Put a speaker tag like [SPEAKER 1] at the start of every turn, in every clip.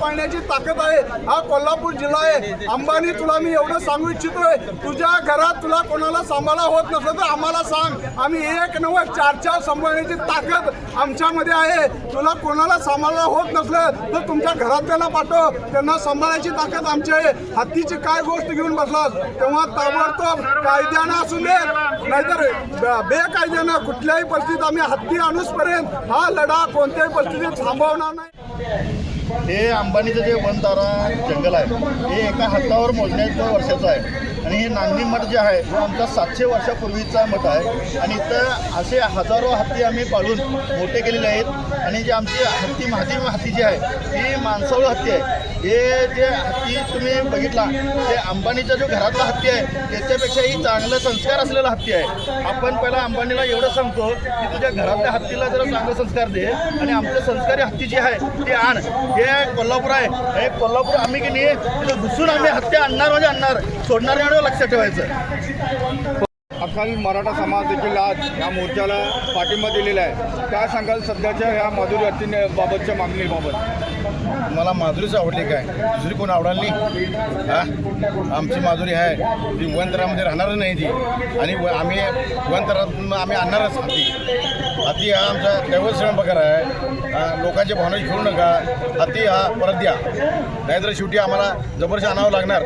[SPEAKER 1] पाळण्याची ताकद आहे हा कोल्हापूर जिल्हा आहे अंबानी तुला मी एवढं सांगू इच्छितोय तुझ्या घरात तुला कोणाला सांभाळा होत नसलं तर आम्हाला सांग आम्ही एक नव चार चार सांभाळण्याची ताकद आमच्यामध्ये आहे तुला कोणाला सांभाळा होत नसलं तर तुमच्या घरातल्याला पाठव त्यांना सांभाळायची ताकद आमची आहे हत्तीची काय गोष्ट घेऊन बसलास तेव्हा ताबडतोब कायद्यानं असू दे नाहीतर बेकायद्यानं कुठल्याही परिस्थितीत आम्ही हत्ती आणूसपर्यंत हा लढा कोणत्याही परिस्थितीत थांबवणार नाही
[SPEAKER 2] हे अंबानीचं जे वनतारा जंगल आहे हे एका हातावर मोजण्याचं वर्षाचं आहे आणि हे नांदी मठ जे आहे तो आमचा सातशे वर्षापूर्वीचा मठ आहे आणि इथं असे हजारो हत्ती आम्ही पाळून मोठे केलेले आहेत आणि जे आमची हत्ती महाती हत्ती जी आहे ती माणसाळ हत्ती आहे हे जे हत्ती तुम्ही बघितला ते अंबानीचा जो घरातला हत्ती आहे त्याच्यापेक्षा ही चांगलं संस्कार असलेला हत्ती आहे आपण पहिला अंबानीला एवढं सांगतो की तुझ्या घरातल्या हत्तीला जरा चांगला संस्कार दे आणि आमच्या संस्कारी हत्ती जे आहे ते आण हे कोल्हापूर आहे हे कोल्हापूर आम्ही की नाही घुसून आम्ही हत्या आणणार म्हणजे आणणार सोडणार नाही लक्षात ठेवायचं
[SPEAKER 3] आता मराठा समाज देखील आज या मोर्चाला पाठिंबा दिलेला आहे त्या सांगाल सध्याच्या ह्या माधुरी हत्तीने बाबतच्या मागणीबाबत
[SPEAKER 4] तुम्हाला माधुरीच आवडली काय दुसरी कोण आवडाली हा आमची माधुरी आहे ती वनतरामध्ये राहणारच नाही ती आणि आम्ही वनतरातून आम्ही आणणारच नाही हत्ती हा आमचा दैवत श्रम प्रकार आहे लोकांच्या भावना घेऊ नका हत्ती हा परत द्या नाहीतर शेवटी आम्हाला जबरदस्त आणावं लागणार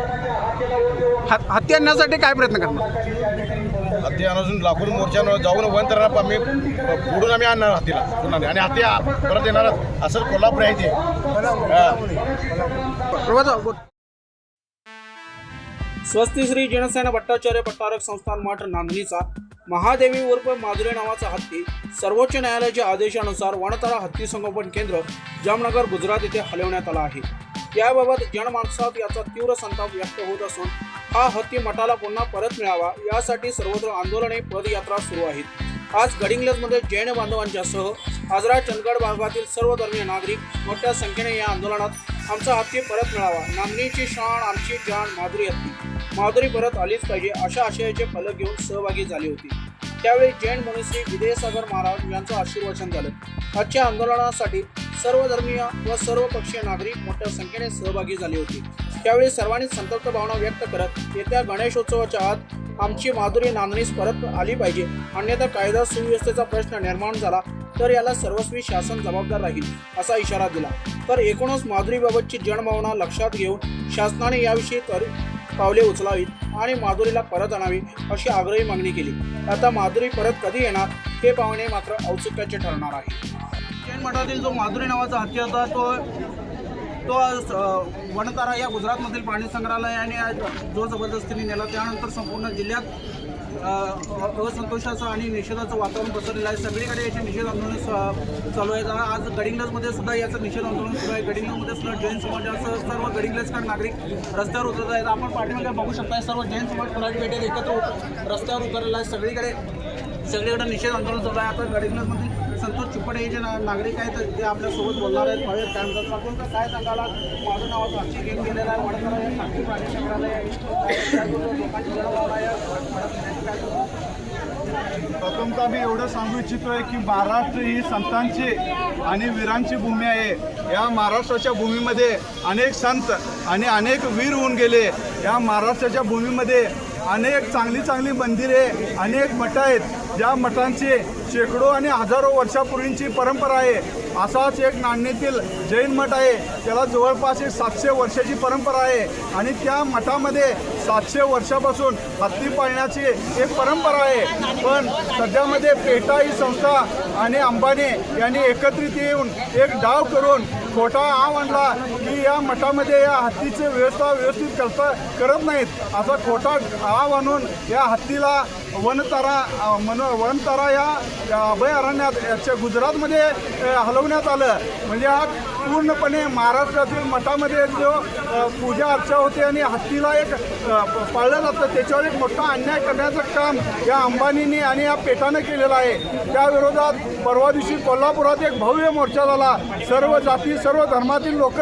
[SPEAKER 3] हत्ती आणण्यासाठी काय प्रयत्न करणार
[SPEAKER 4] हत्ती अजून लाखून मोर्चा जाऊन तर आम्ही पुढून आम्ही आणणार हत्तीला पुन्हा आणि हत्ती परत येणार असं कोल्हापूर आहे ते
[SPEAKER 5] स्वस्ती श्री जनसेना भट्टाचार्य पट्टारक संस्थान मठ नांदणीचा महादेवी उर्फ माजरे नावाचा हत्ती सर्वोच्च न्यायालयाच्या आदेशानुसार वनतरा हत्ती संगोपन केंद्र जामनगर गुजरात येथे हलवण्यात आला आहे याबाबत जनमानसात याचा तीव्र संताप व्यक्त होत असून हा हत्ती मठाला पुन्हा परत मिळावा यासाठी सर्वत्र आंदोलने पदयात्रा सुरू आहेत आज गडिंग्लजमध्ये जैन बांधवांच्यासह आजरा चंदगड भागातील सर्व धर्मीय नागरिक मोठ्या संख्येने या आंदोलनात आमचा हत्ती परत मिळावा नामनीची शाण आमची जाण माधुरी हत्ती माधुरी परत आलीच पाहिजे अशा आशयाचे फलक घेऊन सहभागी झाले होते त्यावेळी जैन मनुश्री विदयसागर महाराज यांचं आशीर्वचन झालं आजच्या आंदोलनासाठी सर्व धर्मीय व सर्व पक्षीय नागरिक मोठ्या संख्येने सहभागी झाले होते त्यावेळी सर्वांनी संतप्त भावना व्यक्त करत येत्या गणेशोत्सवाच्या आत आमची माधुरी नांदणीस परत आली पाहिजे अन्यथा कायदा सुव्यवस्थेचा प्रश्न निर्माण झाला तर याला सर्वस्वी शासन जबाबदार राहील असा इशारा दिला तर एकूणच माधुरीबाबतची जनभावना लक्षात घेऊन शासनाने याविषयी तर पावले उचलावीत आणि माधुरीला परत आणावी अशी आग्रही मागणी केली आता माधुरी परत कधी येणार हे पाहणे मात्र औत्सुक्याचे ठरणार आहे
[SPEAKER 3] जैन मठातील जो माधुरी नावाचा हत्या होता तो तो वनतारा या गुजरातमधील संग्रहालय आणि जो जबरदस्तीने नेला त्यानंतर संपूर्ण जिल्ह्यात असंतोषाचं आणि निषेधाचं वातावरण पसरलेलं आहे सगळीकडे याचे निषेध आंदोलन चालू आहेत आज गडिंग्लजमध्ये सुद्धा याचं निषेध आंदोलन सुरू आहे गडिंग्लजमध्ये सुद्धा जैन समाजाचं सर्व गडिंग्लजकर नागरिक रस्त्यावर उतरत आहेत आपण पाठीमध्ये बघू शकता सर्व जैन समाज मराठी पेटेत एकत्र रस्त्यावर उतरलेला आहे सगळीकडे सगळीकडे निषेध आंदोलन चालू आहे आता गडिंग्लजमध्ये संतोष चुपडे हे जे नागरिक आहेत ते आपल्यासोबत बोलणार आहेत भावेत काम काय सांगायला माझं नाव साक्षी गेम गेलेलं आहे म्हणत या साक्षी प्राणी संग्रहालय
[SPEAKER 6] प्रथमता मी एवढं सांगू इच्छितो आहे की महाराष्ट्र ही संतांची आणि वीरांची भूमी आहे या महाराष्ट्राच्या भूमीमध्ये अनेक संत आणि अनेक वीर होऊन गेले या महाराष्ट्राच्या भूमीमध्ये अनेक चांगली चांगली मंदिरे अनेक मठ आहेत ज्या मठांची शेकडो आणि हजारो वर्षापूर्वींची परंपरा आहे असाच एक नाणणीतील जैन मठ आहे त्याला जवळपास एक सातशे वर्षाची परंपरा आहे आणि त्या मठामध्ये सातशे वर्षापासून हत्ती पाळण्याची एक परंपरा आहे पण सध्यामध्ये पेटा ही संस्था आणि अंबाने यांनी एकत्रित येऊन एक डाव करून खोटा हा म्हटला की या मठामध्ये या हत्तीची व्यवस्था व्यवस्थित करता करत नाहीत असा खोटा हा आणून या हत्तीला वनतारा मन वनतारा या अभयारण्यात गुजरातमध्ये हलवण्यात आलं म्हणजे हा पूर्णपणे महाराष्ट्रातील मठामध्ये जो पूजा अर्चा होते आणि हत्तीला एक पाळलं जातं त्याच्यावर एक मोठा अन्याय करण्याचं काम या अंबानींनी आणि या पेठानं केलेलं आहे त्याविरोधात परवा दिवशी कोल्हापुरात एक भव्य मोर्चा झाला सर्व जाती सर्व धर्मातील लोक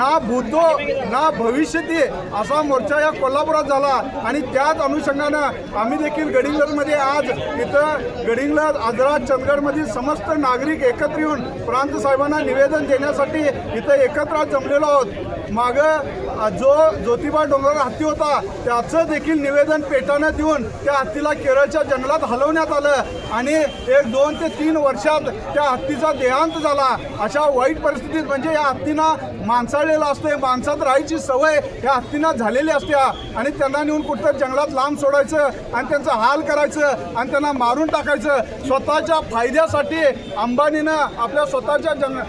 [SPEAKER 6] ना भूतो ना भविष्यती असा मोर्चा या कोल्हापुरात झाला आणि त्याच अनुषंगानं आम्ही देखील गडिंगलमध्ये आज इथं गडिंगल आजरा चंदगडमधील समस्त नागरिक एकत्र येऊन प्रांत साहेबांना निवेदन देण्यासाठी इथं एकत्र जमलेलो आहोत मागं जो ज्योतिबा डोंगरावर हत्ती होता त्याचं देखील निवेदन पेटानं देऊन त्या हत्तीला केरळच्या जंगलात हलवण्यात आलं आणि एक दोन ते तीन वर्षात त्या हत्तीचा देहांत झाला अशा वाईट परिस्थितीत म्हणजे या हत्तींना माणसाळलेला असतो माणसात राहायची सवय या हत्तींना झालेली असत्या आणि त्यांना नेऊन कुठं जंगलात लांब सोडायचं आणि त्यांचा हाल करायचं आणि त्यांना मारून टाकायचं स्वतःच्या फायद्यासाठी अंबानीनं आपल्या स्वतःच्या जंग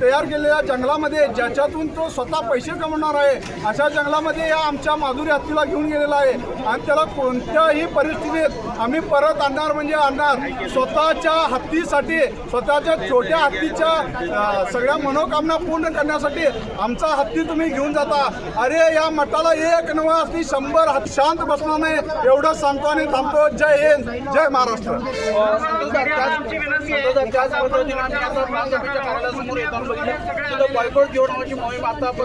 [SPEAKER 6] तयार केलेल्या जंगलामध्ये ज्याच्यातून तो स्वतः पैसे कमवणार होणार आहे अशा जंगलामध्ये या आमच्या माधुरी हत्तीला घेऊन गेलेला आहे आणि त्याला कोणत्याही परिस्थितीत आम्ही परत आणणार म्हणजे आणणार स्वतःच्या हत्तीसाठी स्वतःच्या छोट्या हत्तीच्या सगळ्या मनोकामना पूर्ण करण्यासाठी आमचा हत्ती तुम्ही घेऊन जाता अरे या मठाला एक नवा असली शंभर शांत बसणार नाही एवढं सांगतो आणि थांबतो जय हिंद जय महाराष्ट्र बॉयकॉट घेऊन मोहीम आता आपण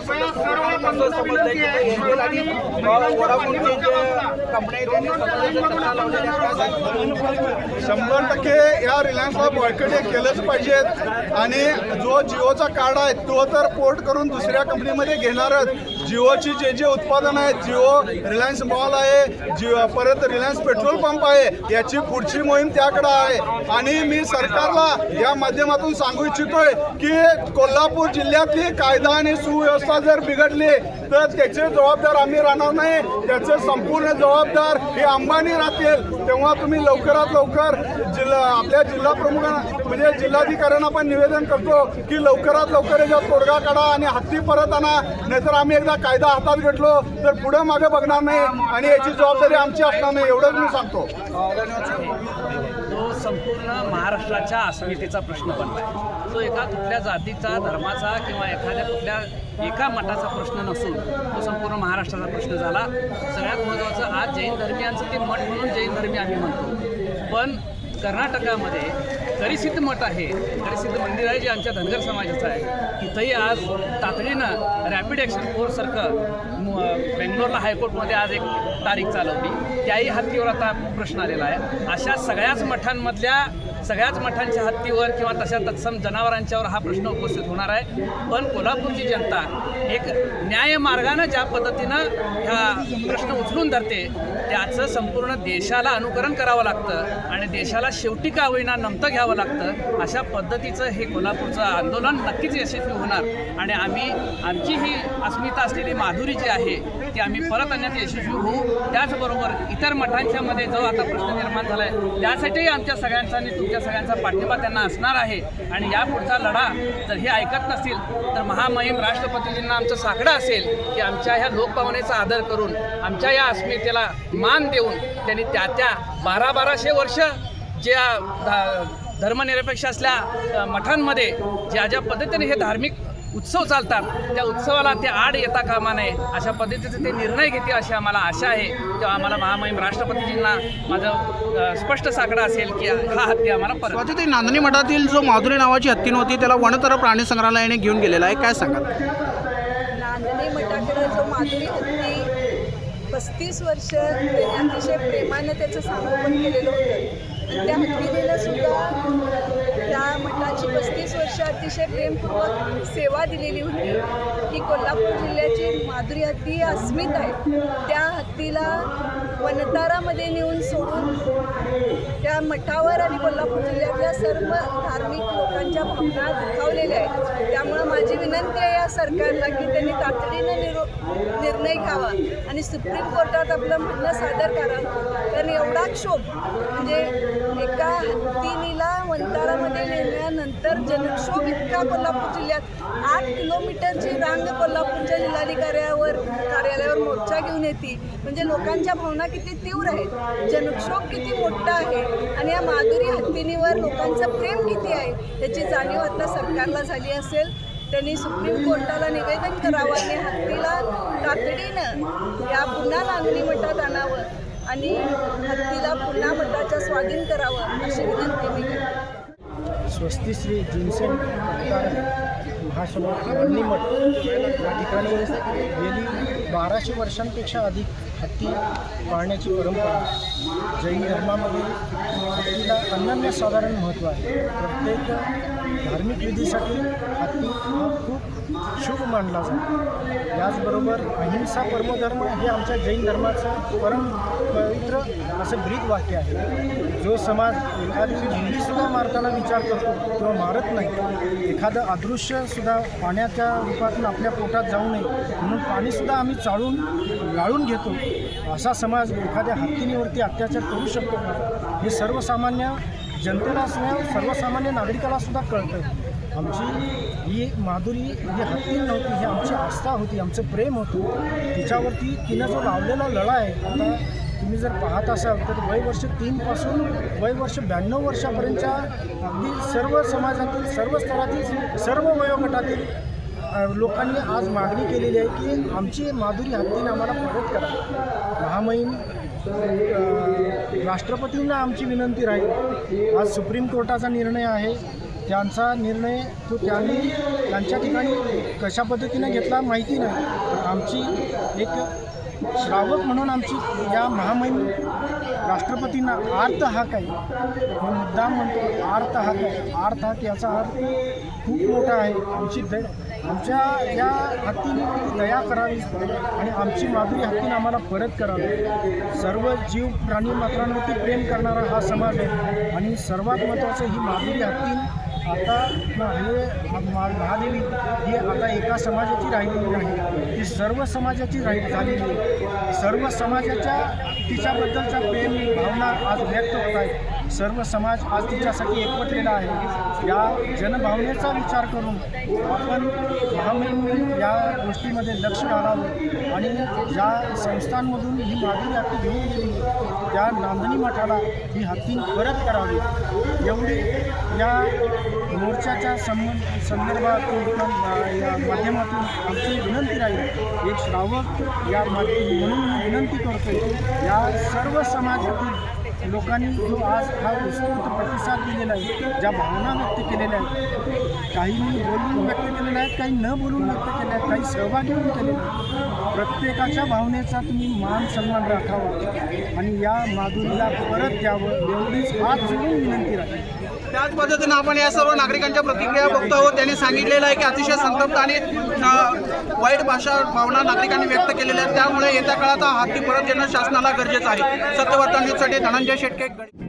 [SPEAKER 6] शंभर टक्के या रिलायन्सला बॉयकट केलंच पाहिजेत आणि जो जिओचा कार्ड आहे तो तर पोर्ट करून दुसऱ्या कंपनीमध्ये घेणारच जिओची जे जे उत्पादन आहे जिओ रिलायन्स मॉल आहे जिओ परत रिलायन्स पेट्रोल पंप आहे याची पुढची मोहीम त्याकडे आहे आणि मी सरकारला या माध्यमातून सांगू इच्छितोय की कोल्हापूर जिल्ह्यातली कायदा आणि सुव्यवस्था जर बिघडली तर त्याचे जबाबदार आम्ही राहणार नाही त्याचे संपूर्ण जबाबदार हे अंबानी राहतील तेव्हा तुम्ही लवकरात लवकर जिल्हा आपल्या जिल्हा प्रमुखांना म्हणजे जिल्हाधिकाऱ्यांना पण निवेदन करतो की लवकरात लवकर याचा तोडगा काढा आणि हत्ती परत आणा नाहीतर आम्ही एकदा कायदा हातात घेतलो तर पुढे मागे बघणार नाही आणि याची जबाबदारी आमची असणार नाही एवढंच मी सांगतो
[SPEAKER 7] तो संपूर्ण महाराष्ट्राच्या अस्मितेचा प्रश्न बनला तो एका कुठल्या जातीचा धर्माचा किंवा एखाद्या कुठल्या एका मठाचा प्रश्न नसून तो संपूर्ण महाराष्ट्राचा प्रश्न झाला सगळ्यात महत्त्वाचं आज जैन धर्मियांचं ते मठ म्हणून जैन धर्मी आम्ही म्हणतो पण कर्नाटकामध्ये तरीसिद्ध मठ आहे तरीसिद्ध मंदिर आहे जे आमच्या धनगर समाजाचं आहे तिथंही आज तातडीनं रॅपिड ॲक्शन फोर्ससारखं बेंगलोरला हायकोर्टमध्ये आज एक तारीख चालवली त्याही हत्तीवर आता प्रश्न आलेला आहे अशा सगळ्याच मठांमधल्या सगळ्याच मठांच्या हत्तीवर किंवा तशा तत्सम जनावरांच्यावर हा प्रश्न उपस्थित होणार आहे पण कोल्हापूरची जनता एक न्याय मार्गानं ज्या पद्धतीनं हा प्रश्न उचलून धरते त्याचं संपूर्ण देशाला अनुकरण करावं लागतं आणि देशाला शेवटी का होईना नमतं घ्यावं लागतं अशा पद्धतीचं हे कोल्हापूरचं आंदोलन नक्कीच यशस्वी होणार आणि आम्ही आमची ही अस्मिता असलेली माधुरी जी आहे ती आम्ही परत आणण्यात यशस्वी होऊ त्याचबरोबर इतर मठांच्यामध्ये जो आता प्रश्न निर्माण झाला आहे त्यासाठीही आमच्या सगळ्यांचा नेतृत्व आमच्या सगळ्यांचा पाठिंबा त्यांना असणार आहे आणि यापुढचा लढा जर हे ऐकत नसतील तर महामहिम राष्ट्रपतीजींना आमचं साकडं असेल की आमच्या ह्या लोकभावनेचा आदर करून आमच्या या अस्मितेला मान देऊन त्यांनी त्या त्या बारा बाराशे वर्ष ज्या धर्मनिरपेक्ष असल्या मठांमध्ये ज्या ज्या पद्धतीने हे धार्मिक उत्सव चालतात त्या उत्सवाला ते आड येता कामा नये अशा पद्धतीचे ते निर्णय घेतील अशी आम्हाला आशा आहे तेव्हा आम्हाला महामहिम राष्ट्रपतीजींना माझं स्पष्ट साकडा असेल की हा हत्ती
[SPEAKER 3] आम्हाला परत ते नांदणी मठातील जो माधुरी नावाची हत्ती नव्हती त्याला वनतर प्राणी संग्रहालयाने घेऊन गेलेला आहे काय सांगा
[SPEAKER 8] नांदणी मठाकडे जो माधुरी हत्ती पस्तीस वर्ष अतिशय प्रेमानं त्याचं सांगोपन केलेलं होतं त्या हत्तीला सुद्धा त्या मठाची पस्तीस अतिशय प्रेमपूर्वक सेवा दिलेली होती की कोल्हापूर जिल्ह्याची माधुरी हत्ती अस्मित आहे त्या हत्तीला वनतारामध्ये नेऊन सोडून त्या मठावर आणि कोल्हापूर जिल्ह्यातल्या सर्व धार्मिक लोकांच्या भावना दुखावलेल्या आहेत त्यामुळं माझी विनंती आहे या सरकारला की त्यांनी तातडीनं निरो निर्णय घ्यावा आणि सुप्रीम कोर्टात आपलं म्हणणं सादर करावं कारण एवढा क्षोभ म्हणजे एका हत्तीनीला वनता तर जनक्षोभ इतका कोल्हापूर जिल्ह्यात आठ किलोमीटरची रांग कोल्हापूरच्या जिल्हाधिकाऱ्यावर कार्यालयावर मोर्चा घेऊन येते म्हणजे लोकांच्या भावना किती तीव्र आहेत जनक्षोभ किती मोठा आहे आणि या माधुरी हत्तीनीवर लोकांचं प्रेम किती आहे याची जाणीव आता सरकारला झाली असेल त्यांनी सुप्रीम कोर्टाला निवेदन करावं आणि हत्तीला तातडीनं या पुन्हा लागणी मठात आणावं आणि हत्तीला पुन्हा मठाच्या स्वाधीन करावं अशी विनंती मी
[SPEAKER 9] स्वस्तिश्री जिन्सेंट महासमोर वन्नीमठ या ठिकाणी गेली बाराशे वर्षांपेक्षा अधिक हत्ती पाळण्याची परंपरा जैन धर्मामध्ये हत्तीला साधारण महत्त्व आहे प्रत्येक धार्मिक विधीसाठी अति खूप शुभ मानला जातो याचबरोबर अहिंसा परमधर्म हे आमच्या जैन धर्माचं परम पवित्र असं ब्रीद वाक्य आहे जो समाज एखादी हिंदीसुद्धा मारताना विचार करतो किंवा मारत नाही एखादं अदृश्यसुद्धा पाण्याच्या रूपातून आपल्या पोटात जाऊ नये म्हणून पाणीसुद्धा आम्ही चाळून गाळून घेतो असा समाज एखाद्या हत्तीनीवरती अत्याचार करू शकतो हे सर्वसामान्य जनतेला नाही सर्वसामान्य नागरिकाला सुद्धा कळतं आमची ही माधुरी ही हत्ती नव्हती ही आमची आस्था होती आमचं प्रेम होतं तिच्यावरती तिनं जो लावलेला लढा आहे आता तुम्ही जर पाहत असाल तर वयवर्ष तीनपासून वर्ष ब्याण्णव वर्षापर्यंतच्या अगदी सर्व समाजातील सर्व स्तरातील सर्व वयोगटातील लोकांनी आज मागणी केलेली आहे की आमची माधुरी हत्तीने आम्हाला परत करा महामहीम राष्ट्रपतींना आमची विनंती राहील आज सुप्रीम कोर्टाचा निर्णय आहे त्यांचा निर्णय तो त्यांनी त्यांच्या ठिकाणी कशा पद्धतीने घेतला माहिती नाही आमची एक श्रावक म्हणून आमची या महामहिम राष्ट्रपतींना आर्त हा काय मी मुद्दाम म्हणतो आर्त हा काय आर्त हा त्याचा अर्थ खूप मोठा आहे आमची द आमच्या या हत्तींवरती दया करावी आणि आमची माधुरी हत्तीने आम्हाला परत करावी सर्व जीव प्राणी मात्रांवरती प्रेम करणारा हा समाज आहे आणि सर्वात महत्त्वाचं ही माधुरी हत्ती आता हे महादेवी ही आता एका समाजाची राहिलेली नाही ती सर्व समाजाची राही झालेली आहे सर्व समाजाच्या तिच्याबद्दलचा प्रेम भावना आज व्यक्त होत आहे सर्व समाज आज तिच्यासाठी एकवटलेला आहे या जनभावनेचा विचार करून आपण महामेन या गोष्टीमध्ये लक्ष घालावं आणि ज्या संस्थांमधून ही मागणी हत्ती घेऊन गेली त्या नांदणी मठाला ही हत्ती परत करावी एवढी या मोर्चाच्या संबंध संदर्भातून या माध्यमातून आमची विनंती राहील एक श्रावक या माध्यम म्हणून विनंती करतो या सर्व समाजातील लोकांनी जो आज हा उत्स्फूर्त प्रतिसाद दिलेला आहे ज्या भावना व्यक्त केलेल्या आहेत काहींनी बोलून व्यक्त केलेल्या आहेत काही न बोलून व्यक्त केल्या आहेत काही सहभागी होऊन केलेले आहेत प्रत्येकाच्या भावनेचा तुम्ही मान सन्मान राखावा आणि या माधुरीला परत द्यावं एवढीच हात जोडून विनंती राहील
[SPEAKER 3] त्याच पद्धतीनं आपण या सर्व नागरिकांच्या प्रतिक्रिया बघतो आहोत त्यांनी सांगितलेलं आहे की अतिशय संतप्त आणि वाईट भाषा भावना नागरिकांनी व्यक्त केलेल्या आहेत त्यामुळे येत्या काळात हाती परत देणं शासनाला गरजेचं आहे सत्यवर्तन न्यूजसाठी धनंजय संजय शेटके